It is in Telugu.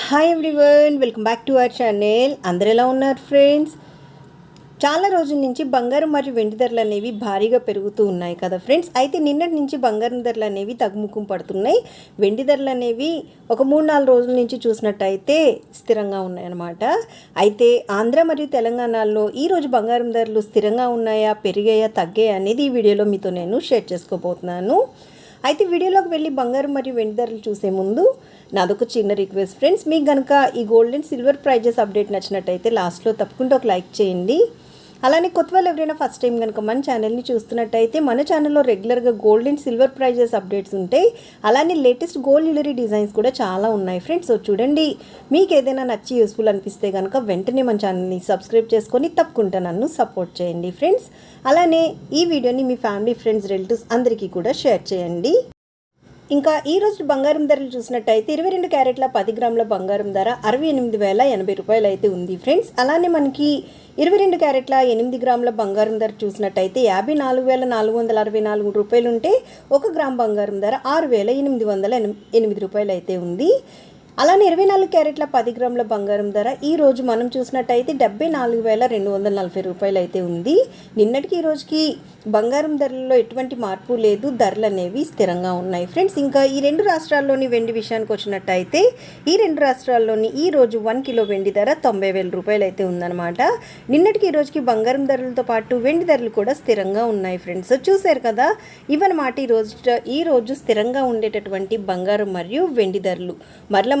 Hi everyone welcome back to our channel అందరు ఎలా ఉన్నారు ఫ్రెండ్స్ చాలా రోజుల నుంచి బంగారం మరియు వెండి ధరలు అనేవి భారీగా పెరుగుతూ ఉన్నాయి కదా ఫ్రెండ్స్ అయితే నిన్నటి నుంచి బంగారం ధరలు అనేవి తగ్గుముఖం పడుతున్నాయి. వెండి ధరలు అనేవి ఒక మూడు నాలుగు రోజుల నుంచి చూసినట్టయితే స్థిరంగా ఉన్నాయన్నమాట. అయితే ఆంధ్ర మరియు తెలంగాణలో ఈరోజు బంగారం ధరలు స్థిరంగా ఉన్నాయా పెరిగాయా తగ్గాయా అనేది ఈ వీడియోలో మీతో నేను షేర్ చేసుకోబోతున్నాను. అయితే వీడియోలోకి వెళ్ళి బంగారం మరియు వెండి ధరలు చూసే ముందు నాదొక చిన్న రిక్వెస్ట్ ఫ్రెండ్స్ మీకు కనుక ఈ gold and silver prizes update నచ్చినట్టయితే లాస్ట్లో తప్పకుండా ఒక లైక్ చేయండి. అలానే కొత్త వాళ్ళు ఎవరైనా ఫస్ట్ టైం కనుక మన ఛానల్ని చూస్తున్నట్టయితే మన ఛానల్లో రెగ్యులర్గా gold and silver prizes updates ఉంటాయి. అలానే లేటెస్ట్ గోల్డ్ జ్యువెలరీ డిజైన్స్ కూడా చాలా ఉన్నాయి ఫ్రెండ్స్ సో చూడండి. మీకు ఏదైనా నచ్చి యూస్ఫుల్ అనిపిస్తే కనుక వెంటనే మన ఛానల్ని సబ్స్క్రైబ్ చేసుకొని తప్పకుండా నన్ను సపోర్ట్ చేయండి ఫ్రెండ్స్ అలానే ఈ వీడియోని మీ ఫ్యామిలీ ఫ్రెండ్స్ రిలేటివ్స్ అందరికీ కూడా షేర్ చేయండి. ఇంకా ఈ రోజు బంగారం ధరలు చూసినట్టయితే ఇరవై రెండు క్యారెట్ల పది గ్రాముల బంగారం ధర అరవై ఎనిమిది వేల ఎనభై రూపాయలు అయితే ఉంది ఫ్రెండ్స్. అలానే మనకి ఇరవై రెండు క్యారెట్ల ఎనిమిది గ్రాముల బంగారం ధర చూసినట్టయితే యాభై నాలుగు వేల నాలుగు వందల అరవై నాలుగు రూపాయలు ఉంటే ఒక గ్రామ్ బంగారం ధర ఆరు వేల ఎనిమిది వందల ఎనిమి- ఎనిమిది రూపాయలు అయితే ఉంది. అలానే ఇరవై నాలుగు క్యారెట్ల పది గ్రాముల బంగారం ధర. ఈ రోజు మనం చూసినట్టయితే డెబ్బై నాలుగు వేల రెండు వందల నలభై రూపాయలు అయితే ఉంది. నిన్నటికి ఈ రోజుకి బంగారం ధరల్లో ఎటువంటి మార్పు లేదు. ధరలు అనేవి స్థిరంగా ఉన్నాయి. ఫ్రెండ్స్ ఇంకా ఈ రెండు రాష్ట్రాల్లోని వెండి విషయానికి వచ్చినట్టయితే ఈ రెండు రాష్ట్రాల్లోని ఈ రోజు వన్ కిలో వెండి ధర తొంభై వేల రూపాయలు అయితే ఉందన్నమాట. నిన్నటికి ఈ రోజుకి బంగారం ధరలతో పాటు వెండి ధరలు కూడా స్థిరంగా ఉన్నాయి ఫ్రెండ్స్. చూశారు కదా ఇవన్నమాట ఈ రోజు ఈ రోజు స్థిరంగా ఉండేటటువంటి బంగారం మరియు వెండి ధరలు. మరల